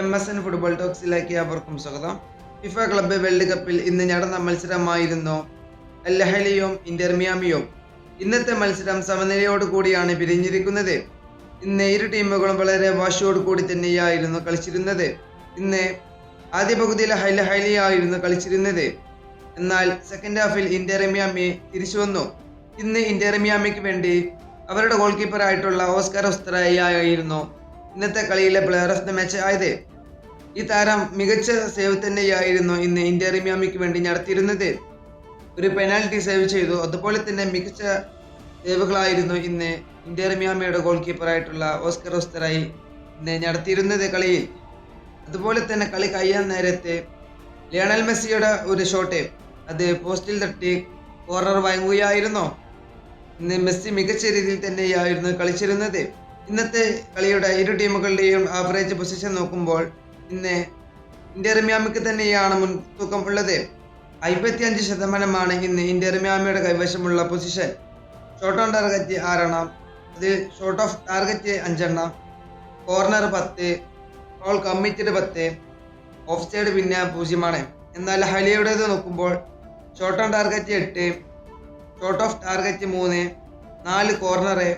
M S N football ടോക്സിലേക്ക് അവർക്കും സ്വാഗതം. ഫിഫ ക്ലബ്ബ് വേൾഡ് കപ്പിൽ ഇന്ന് നടന്ന മത്സരമായിരുന്നു അല്ലഹലിയും ഇന്റർമിയാമിയും. ഇന്നത്തെ മത്സരം സമനിലയോട് കൂടിയാണ് പിരിഞ്ഞിരിക്കുന്നത്. ഇന്ന് ഇരു ടീമുകളും വളരെ വാശിയോട് കൂടി തന്നെയായിരുന്നു കളിച്ചിരുന്നത്. ഇന്ന് ആദ്യ പകുതിയിൽ ഹൈലഹൈലിയായിരുന്നു കളിച്ചിരുന്നത്. എന്നാൽ സെക്കൻഡ് ഹാഫിൽ ഇന്റർമിയാമി തിരിച്ചു വന്നു. ഇന്ന് ഇന്റർമിയാമിക്ക് വേണ്ടി അവരുടെ ഗോൾ കീപ്പറായിട്ടുള്ള ഓസ്കർ ഒസ്ത്രയായിരുന്നു ഇന്നത്തെ കളിയിലെ പ്ലെയർ ഓഫ് ദ മാച്ച് ആയത് ഈ താരം മികച്ച സേവ് തന്നെയായിരുന്നു ഇന്ന് ഇന്ത്യ റിമിയാമിക്ക് വേണ്ടി നടത്തിയിരുന്നത്. ഒരു പെനാൽറ്റി സേവ് ചെയ്തു. അതുപോലെ തന്നെ മികച്ച സേവുകളായിരുന്നു ഇന്ന് ഇന്ത്യ റിമിയാമിയുടെ ഗോൾ കീപ്പറായിട്ടുള്ള ഓസ്കർ ഓസ്തറായി ഇന്ന് നടത്തിയിരുന്നത് കളിയിൽ. അതുപോലെ തന്നെ കളി കഴിയാൻ നേരത്തെ ലിയണൽ മെസ്സിയുടെ ഒരു ഷോട്ട് അത് പോസ്റ്റിൽ തട്ടി കോർണർ വഴങ്ങുകയായിരുന്നു ഇന്ന് മെസ്സി മികച്ച രീതിയിൽ തന്നെയായിരുന്നു കളിച്ചിരുന്നത്. ഇന്നത്തെ കളിയുടെ ഇരു ടീമുകളുടെയും ആവറേജ് പൊസിഷൻ നോക്കുമ്പോൾ ഇന്ന് ഇന്റർ മിയാമിക്ക് തന്നെയാണ് മുൻതൂക്കം ഉള്ളത്. അമ്പത്തിയഞ്ച് ശതമാനമാണ് ഇന്ന് ഇന്റർ മിയാമിയുടെ കൈവശമുള്ള പൊസിഷൻ ഷോട്ട് ഓൺ ടാർഗറ്റ് ആറെണ്ണം അതിൽ ഷോട്ട് ഓഫ് ടാർഗറ്റ് അഞ്ചെണ്ണം. കോർണർ പത്ത് ഓൾ കമ്മിറ്റഡ് പത്ത് ഓഫ് സൈഡ് പിന്നെ പൂജ്യമാണ്. എന്നാൽ ഹലിയുടേത് നോക്കുമ്പോൾ ഷോട്ട് ഓൺ ടാർഗറ്റ് എട്ട് ഷോട്ട് ഓഫ് ടാർഗറ്റ് മൂന്ന് നാല് കോർണറ്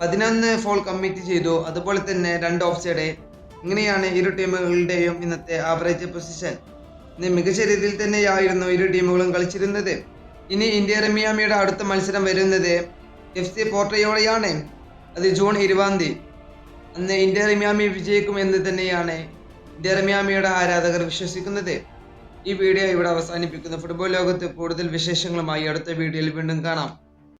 പതിനൊന്ന് ഫോൾ കമ്മിറ്റ് ചെയ്തു. അതുപോലെ തന്നെ രണ്ട് ഓഫ് സൈഡ് ഇങ്ങനെയാണ് ഇരു ടീമുകളുടെയും ഇന്നത്തെ ആവറേജ് പൊസിഷൻ ഇന്ന് മികച്ച രീതിയിൽ തന്നെയായിരുന്നു ഇരു ടീമുകളും കളിച്ചിരുന്നത്. ഇനി ഇന്ത്യ റമിയാമിയുടെ അടുത്ത മത്സരം വരുന്നത് എഫ് സി പോർട്ടയോടെയാണ്. അത് ജൂൺ ഇരുപതാം തീയതി. അന്ന് ഇന്ത്യ റമിയാമി വിജയിക്കും എന്ന് തന്നെയാണ് ഇന്ത്യ റമിയാമിയുടെ ആരാധകർ വിശ്വസിക്കുന്നത്. ഈ വീഡിയോ ഇവിടെ അവസാനിപ്പിക്കുന്നു. ഫുട്ബോൾ ലോകത്ത് കൂടുതൽ വിശേഷങ്ങളുമായി അടുത്ത വീഡിയോയിൽ വീണ്ടും കാണാം.